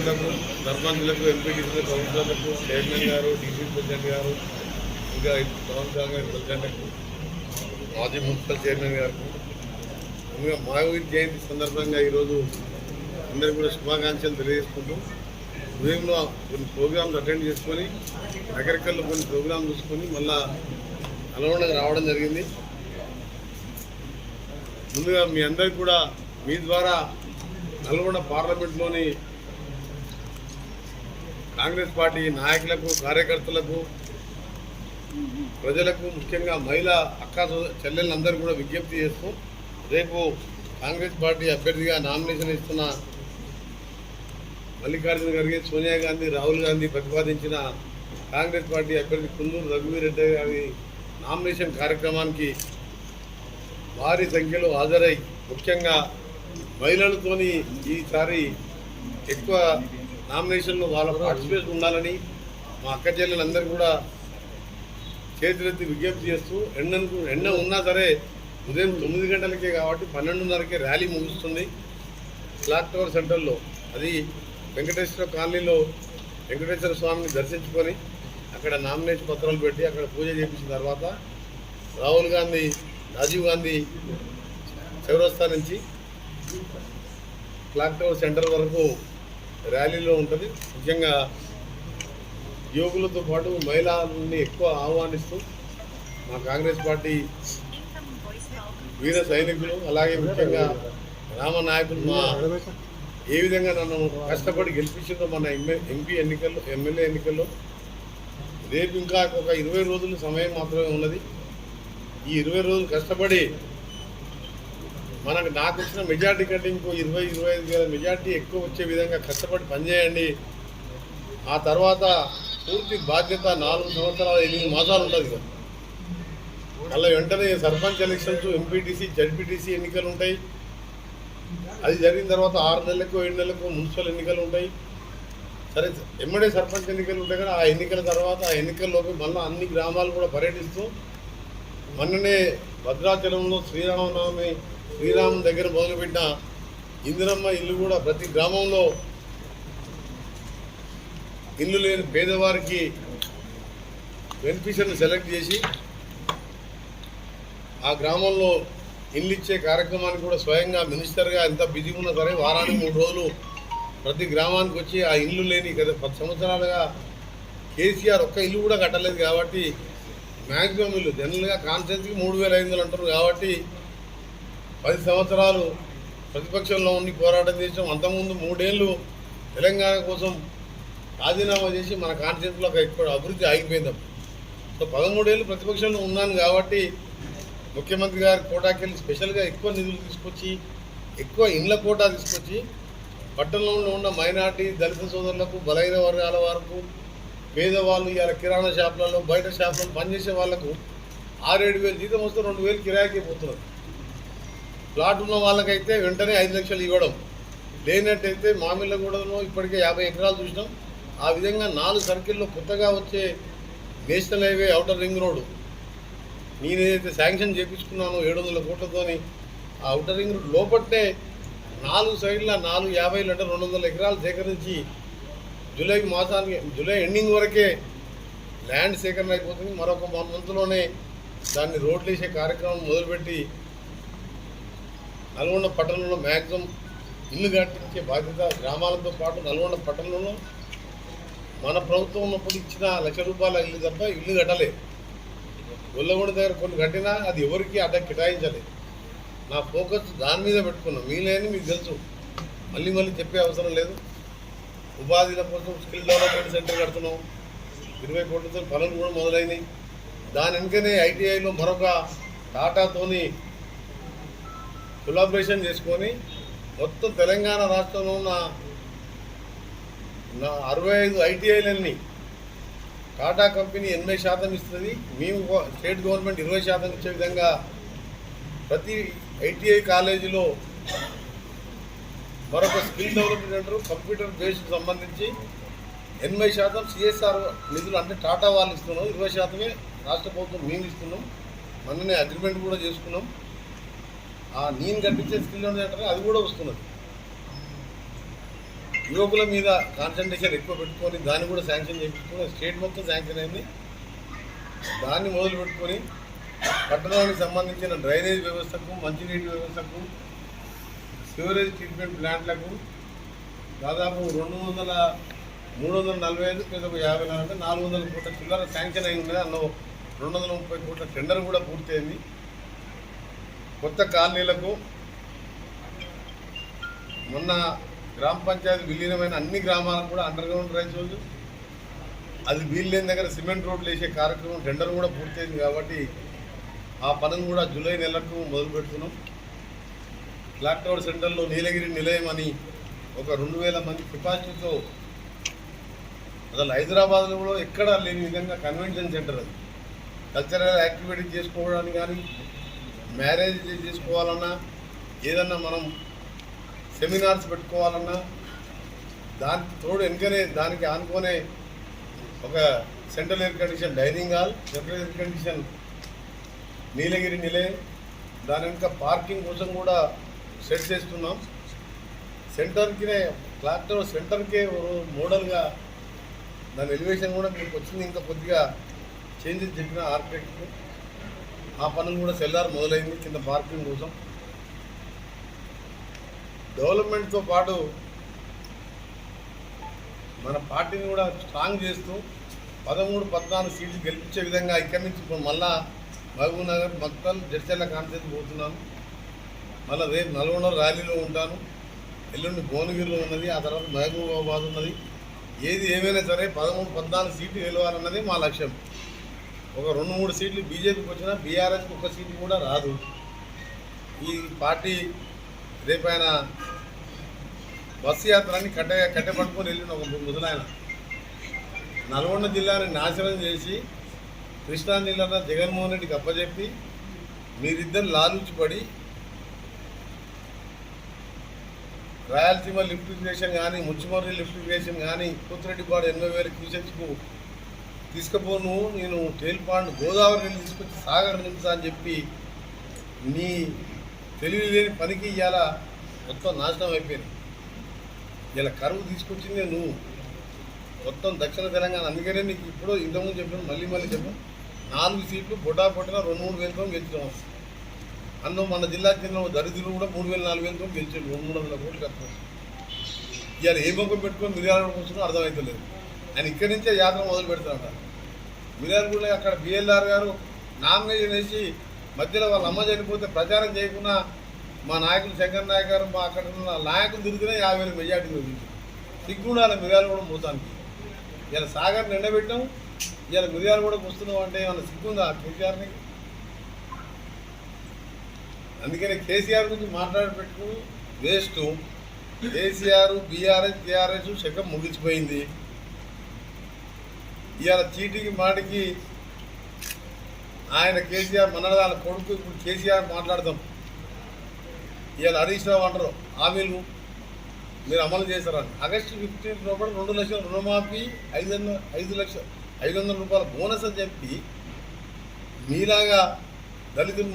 సర్పంచ్లకు ఎంపీటీసీల కౌన్సిలర్లకు చైర్మన్ గారు డీసీ ప్రెసిడెంట్ గారు ఇంకా టౌన్ కాంగ్రెస్ ప్రెసిడెంట్కు మాజీ మున్సిపల్ చైర్మన్ గారు ఇంకా మహావీర్ జయంతి సందర్భంగా ఈరోజు అందరికీ కూడా శుభాకాంక్షలు తెలియజేసుకుంటూ ఉదయంలో కొన్ని ప్రోగ్రామ్స్ అటెండ్ చేసుకొని నగరికల్లో కొన్ని ప్రోగ్రామ్ చూసుకొని మళ్ళా నల్గొండకు రావడం జరిగింది. ముందుగా మీ అందరికి కూడా మీ ద్వారా నల్గొండ పార్లమెంట్లోని కాంగ్రెస్ పార్టీ నాయకులకు కార్యకర్తలకు ప్రజలకు ముఖ్యంగా మహిళా అక్క చెల్లెళ్ళందరూ కూడా విజ్ఞప్తి చేస్తూ రేపు కాంగ్రెస్ పార్టీ అభ్యర్థిగా నామినేషన్ ఇస్తున్న మల్లికార్జున ఖర్గే సోనియా గాంధీ రాహుల్ గాంధీ ప్రతిపాదించిన కాంగ్రెస్ పార్టీ అభ్యర్థి కుందూరు రఘువీరెడ్డి గారి నామినేషన్ కార్యక్రమానికి భారీ సంఖ్యలో హాజరై ముఖ్యంగా మహిళలతోని ఈసారి ఎక్కువ నామినేషన్లో వాళ్ళ పార్టిసిపేషన్ ఉండాలని మా అక్క చెల్లెలందరూ కూడా చేతులెత్తి విజ్ఞప్తి చేస్తూ ఎండను ఎండ ఉన్నా సరే ఉదయం తొమ్మిది గంటలకే కాబట్టి పన్నెండున్నరకే ర్యాలీ ముగుస్తుంది. క్లాక్ టవర్ సెంటర్లో అది వెంకటేశ్వర కాలనీలో వెంకటేశ్వర స్వామిని దర్శించుకొని అక్కడ నామినేషన్ పత్రాలు పెట్టి అక్కడ పూజ చేయించిన తర్వాత రాహుల్ గాంధీ రాజీవ్ గాంధీ చౌరస్తా నుంచి క్లాక్ టవర్ సెంటర్ వరకు ర్యాలీలో ఉంటుంది. ముఖ్యంగా యువకులతో పాటు మహిళలని ఎక్కువ ఆహ్వానిస్తూ మా కాంగ్రెస్ పార్టీ వీర సైనికులు అలాగే ముఖ్యంగా రామ నాయకులు మా ఏ విధంగా నన్ను కష్టపడి గెలిపించిందో మన ఎంఏ- ఎంపీ ఎన్నికల్లో ఎమ్మెల్యే ఎన్నికల్లో రేపు ఇంకా ఒక ఇరవై రోజుల సమయం మాత్రమే ఉన్నది. ఈ ఇరవై రోజులు కష్టపడి మనకు నాకు వచ్చిన మెజార్టీ కంటే ఇంకో ఇరవై ఇరవై ఐదు వేల మెజార్టీ ఎక్కువ వచ్చే విధంగా కష్టపడి పనిచేయండి. ఆ తర్వాత పూర్తి బాధ్యత నాలుగు సంవత్సరాలు ఎనిమిది మాసాలు ఉంటుంది కదా. మళ్ళీ వెంటనే సర్పంచ్ ఎలక్షన్స్ ఎంపీటీసీ జడ్పీటీసీ ఎన్నికలు ఉంటాయి. అది జరిగిన తర్వాత ఆరు నెలలకు ఏడు నెలలకు మున్సిపల్ ఎన్నికలు ఉంటాయి. సరే ఎమ్మెడే సర్పంచ్ ఎన్నికలు ఉంటాయి కదా ఆ ఎన్నికల తర్వాత ఆ ఎన్నికల్లోకి మళ్ళీ అన్ని గ్రామాలు కూడా పర్యటిస్తూ మొన్ననే భద్రాచలంలో శ్రీరామనవమి శ్రీరామం దగ్గర మొదలుపెట్టిన ఇందిరమ్మ ఇల్లు కూడా ప్రతి గ్రామంలో ఇల్లు లేని పేదవారికి బెనిఫిషియర్ని సెలెక్ట్ చేసి ఆ గ్రామంలో ఇల్లు ఇచ్చే కార్యక్రమానికి కూడా స్వయంగా మినిస్టర్గా ఎంత బిజీ ఉన్నా సరే వారానికి మూడు రోజులు ప్రతి గ్రామానికి వచ్చి ఆ ఇల్లు లేని గత పది సంవత్సరాలుగా కేసీఆర్ ఒక్క ఇల్లు కూడా కట్టలేదు కాబట్టి మ్యాక్సిమం ఇల్లు జనరల్గా కాన్స్టెన్సీకి మూడు వేల ఐదు వందలు అంటారు కాబట్టి పది సంవత్సరాలు ప్రతిపక్షంలో ఉండి పోరాటం చేసాం అంతకుముందు మూడేళ్ళు తెలంగాణ కోసం రాజీనామా చేసి మన కాన్స్టిట్యూన్సీలో ఎక్కువ అభివృద్ధి ఆగిపోయిందాం సో పదమూడేళ్ళు ప్రతిపక్షంలో ఉన్నాను కాబట్టి ముఖ్యమంత్రి గారి కోటాకి వెళ్ళి స్పెషల్గా ఎక్కువ నిధులు తీసుకొచ్చి ఎక్కువ ఇండ్ల కోటా తీసుకొచ్చి పట్టణంలో ఉన్న మైనార్టీ దళిత సోదరులకు బలైన వర్గాల వరకు పేదవాళ్ళు ఇవాళ కిరాణా షాపులలో బయట షాపులలో పనిచేసే వాళ్ళకు ఆరేడు వేలు జీతం వస్తే రెండు వేలు కిరాయికి పోతున్నారు. ప్లాట్ ఉన్న వాళ్ళకైతే వెంటనే ఐదు లక్షలు ఇవ్వడం. లేనట్టయితే మామిళ్ళగూడలో ఇప్పటికే యాభై ఎకరాలు చూసినాం. ఆ విధంగా నాలుగు సర్కిల్లో కొత్తగా వచ్చే national highway outer ring road. నేనేదైతే sanction చేయించుకున్నానో ఏడు వందల కోట్లతోని ఆ అవుటర్ రింగ్ రోడ్ లోపట్టే నాలుగు సైడ్ల నాలుగు యాభైలు అంటే రెండు వందల ఎకరాలు సేకరించి జూలై మాసానికి జూలై ఎండింగ్ వరకే ల్యాండ్ సేకరణ అయిపోతుంది. మరొక వన్ మంత్లోనే దాన్ని రోడ్లు వేసే కార్యక్రమం మొదలుపెట్టి నల్గొండ పట్టణంలో మ్యాక్సిమం ఇల్లు కట్టించే బాధ్యత గ్రామాలతో పాటు నల్గొండ పట్టణంలో మన ప్రభుత్వం ఉన్నప్పుడు ఇచ్చిన లక్ష రూపాయల ఇల్లు తప్ప ఇల్లు కట్టలేదు. గొల్లగూడ దగ్గర కొన్ని కట్టినా అది ఎవరికి అడ్డ కేటాయించలేదు. నా ఫోకస్ దాని మీద పెట్టుకున్నాం. మీలేని మీకు తెలుసు. మళ్ళీ మళ్ళీ చెప్పే అవసరం లేదు. ఉపాధిల కోసం స్కిల్ డెవలప్మెంట్ సెంటర్ కడుతున్నాం. ఇరవై కోట్లతో పనులు కూడా మొదలైనవి దాని వెనుకనే ఐటీఐలో మరొక టాటాతోని కొలాబరేషన్ చేసుకొని మొత్తం తెలంగాణ రాష్ట్రంలో ఉన్న నా అరవై ఐదు ఐటీఐలన్నీ టాటా కంపెనీ ఎనభై శాతం ఇస్తుంది. మేము స్టేట్ గవర్నమెంట్ ఇరవై శాతం ఇచ్చే విధంగా ప్రతి ఐటీఐ కాలేజీలో మరొక skill development centre computer based సంబంధించి ఎనభై శాతం సిఎస్ఆర్ నిధులు అంటే టాటా వాళ్ళు ఇస్తున్నాం. ఇరవై శాతమే రాష్ట్ర ప్రభుత్వం మేము ఇస్తున్నాం. మొన్ననే అగ్రిమెంట్ కూడా చేసుకున్నాం. ఆ నేను కట్టించే స్కిల్ అంటారు అది కూడా వస్తున్నది. యువకుల మీద కాన్సన్ట్రేషన్ ఎక్కువ పెట్టుకొని దాన్ని కూడా శాంక్షన్ చేయించుకుని స్టేట్ మొత్తం శాంక్షన్ అయింది. దాన్ని మొదలు పెట్టుకొని పట్టణానికి సంబంధించిన డ్రైనేజ్ వ్యవస్థకు మంచినీటి వ్యవస్థకు సివరేజ్ ట్రీట్మెంట్ ప్లాంట్లకు దాదాపు రెండు వందల మూడు వందల నలభై ఐదు లేదా ఒక యాభై నాలుగు అంటే నాలుగు వందల కోట్ల చిల్లర శాంక్షన్ అయి ఉన్నది రెండు వందల ముప్పై కోట్ల టెండర్ కూడా పూర్తయింది. కొత్త కాలనీలకు మొన్న గ్రామ పంచాయతీ విలీనమైన అన్ని గ్రామాలకు కూడా అండర్ గ్రౌండ్ రైస్ రోజు అది వీల్లేని దగ్గర సిమెంట్ రోడ్లు వేసే కార్యక్రమం టెండర్ కూడా పూర్తయింది కాబట్టి ఆ పనులు కూడా జూలై నెలకు మొదలు పెడుతున్నాం. క్లాక్ టవర్ సెంటర్లో నీలగిరి నిలయం అని ఒక రెండు వేల మంది కెపాసిటీతో అసలు హైదరాబాద్లో కూడా ఎక్కడా లేని విధంగా కన్వెన్షన్ సెంటర్ అది. కల్చరల్ యాక్టివిటీ చేసుకోవడానికి కానీ మ్యారేజ్ చేసుకోవాలన్నా ఏదన్నా మనం సెమినార్స్ పెట్టుకోవాలన్నా దానికి తోడు వెనుకనే దానికి ఆనుకునే ఒక central air condition dining hall central air condition Nilagiri Nilayam దాని వెనుక పార్కింగ్ కోసం కూడా సెట్ చేస్తున్నాం. సెంటర్కి క్లాక్టర్ సెంటర్కే మోడల్గా దాని ఎలివేషన్ కూడా మీకు వచ్చింది. ఇంకా కొద్దిగా చేంజెస్ చెప్పిన ఆర్కిటెక్ట్ ఆ పనులు కూడా సెల్లార్ మొదలైంది కింద పార్కింగ్ కోసం. డెవలప్మెంట్తో పాటు మన పార్టీని కూడా స్ట్రాంగ్ చేస్తూ పదమూడు పద్నాలుగు సీట్లు గెలిపించే విధంగా ఇక్కడి నుంచి ఇప్పుడు మళ్ళా మహబూబ్ నగర్ మొత్తం జడ్చర్ల కాన్సెప్ట్ పోతున్నాను. మళ్ళీ రేపు నల్గొండ ర్యాలీలో ఉంటాను. ఎల్లుండి భువనగిరిలో ఉన్నది ఆ తర్వాత మహబూబాబాద్ ఉన్నది. ఏది ఏమైనా సరే పదమూడు పద్నాలుగు సీట్లు గెలవాలన్నది మా లక్ష్యం. ఒక రెండు మూడు సీట్లు బీజేపీకి వచ్చినా బీఆర్ఎస్కి ఒక సీటు కూడా రాదు. ఈ పార్టీ రేపైన బస్సు యాత్రని కట్ట కట్టపట్టుకొని వెళ్ళిన ఒక ముసలాయన. నల్గొండ జిల్లాని నాశనం చేసి కృష్ణా జిల్లాలో జగన్మోహన్ రెడ్డికి అప్పచెప్పి మీరిద్దరు లాలూచిపడి రాయలసీమ లిఫ్ట్ ఇరిగేషన్ కానీ ముచ్చిమర్రి లిఫ్ట్ ఇరిగేషన్ కానీ కూతురెడ్డిపాడు ఎనభై వేల క్యూసెక్స్కు తీసుకుపోను నేను తేల్పాండ్ గోదావరి నీళ్ళు తీసుకొచ్చి సాగర్ నింపుతా అని చెప్పి నీ తెలివి లేని పనికి ఇవాళ మొత్తం నాశనం అయిపోయింది. ఇలా కరువు తీసుకొచ్చిందే నువ్వు. మొత్తం దక్షిణ తెలంగాణ. అందుకనే నీకు ఇప్పుడు ఇంతకుముందు చెప్పాను మళ్ళీ మళ్ళీ చెప్పాను. నాలుగు సీట్లు బొటా పొట్టిన రెండు మూడు వేలతో గెలిచినాం అందులో మన జిల్లా చెందిన దరిద్రులు కూడా మూడు వేల నాలుగు వేలతో గెలిచాడు రెండు మూడు వందల కోట్లు కట్టారు ఇవాళ ఏ మొక్క పెట్టుకొని మిర్యాలగూడ కూర్చున్నా అర్థమవుతలేదు ఆయన ఇక్కడి నుంచే యాత్ర మొదలు పెడతాడట మిర్యాలగూడలో అక్కడ బిఎల్ఆర్ గారు నామినేషన్ వేసి మధ్యలో వాళ్ళ అమ్మ చనిపోతే ప్రచారం చేయకుండా మా నాయకులు శంకర్ నాయక్ గారు మా అక్కడ ఉన్న నాయకులు తిరిగినా యాభై వేల మెజార్టీ చూపించారు సిగ్గుండాలి మిర్యాలగూడ మూతానికి. ఇలా సాగర్ నిండబెట్టాం ఇలా మిర్యాలగూడ వస్తున్నాం అంటే ఏమన్నా సిగ్గుందా కేసీఆర్ని? అందుకని కేసీఆర్ గురించి మాట్లాడి పెట్టుకు వేస్ట్. కేసీఆర్ బీఆర్ఎస్ టీఆర్ఎస్ శకం ముగిసిపోయింది. ఇవాళ చీటికి మాటికి ఆయన కేసీఆర్ మన కొడుకు ఇప్పుడు కేసీఆర్ మాట్లాడతాం ఇవాళ హరీష్ రావు అంటారు హామీలు మీరు అమలు చేశారని. ఆగస్టు ఫిఫ్టీన్ లోపల రెండు లక్షల రుణమాఫీ ఐదు వందల ఐదు లక్షల ఐదు వందల రూపాయల బోనస్ అని చెప్పి మీలాగా దళితులు